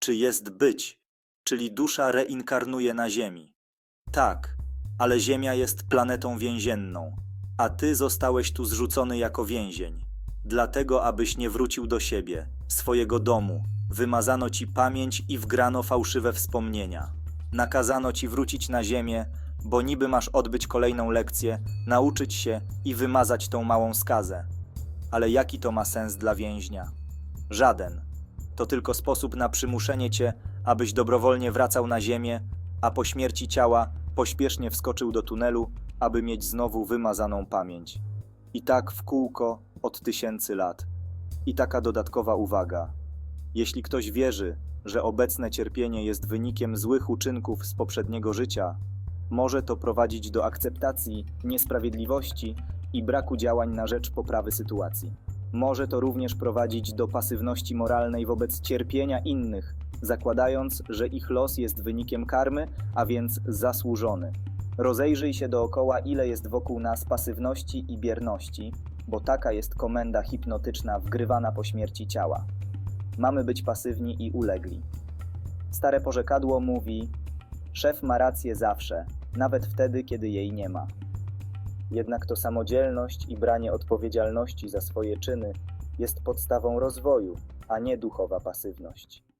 czy jest być, czyli dusza reinkarnuje na Ziemi. Tak, ale Ziemia jest planetą więzienną, a ty zostałeś tu zrzucony jako więzień. Dlatego, abyś nie wrócił do siebie, swojego domu, wymazano ci pamięć i wgrano fałszywe wspomnienia. Nakazano ci wrócić na Ziemię, bo niby masz odbyć kolejną lekcję, nauczyć się i wymazać tą małą skazę. Ale jaki to ma sens dla więźnia? Żaden. To tylko sposób na przymuszenie cię, abyś dobrowolnie wracał na ziemię, a po śmierci ciała pośpiesznie wskoczył do tunelu, aby mieć znowu wymazaną pamięć. I tak w kółko od tysięcy lat. I taka dodatkowa uwaga. Jeśli ktoś wierzy, że obecne cierpienie jest wynikiem złych uczynków z poprzedniego życia, może to prowadzić do akceptacji niesprawiedliwości i braku działań na rzecz poprawy sytuacji. Może to również prowadzić do pasywności moralnej wobec cierpienia innych, zakładając, że ich los jest wynikiem karmy, a więc zasłużony. Rozejrzyj się dookoła, ile jest wokół nas pasywności i bierności, bo taka jest komenda hipnotyczna wgrywana po śmierci ciała. Mamy być pasywni i ulegli. Stare porzekadło mówi: Szef ma rację zawsze, nawet wtedy, kiedy jej nie ma. Jednak to samodzielność i branie odpowiedzialności za swoje czyny jest podstawą rozwoju, a nie duchowa pasywność.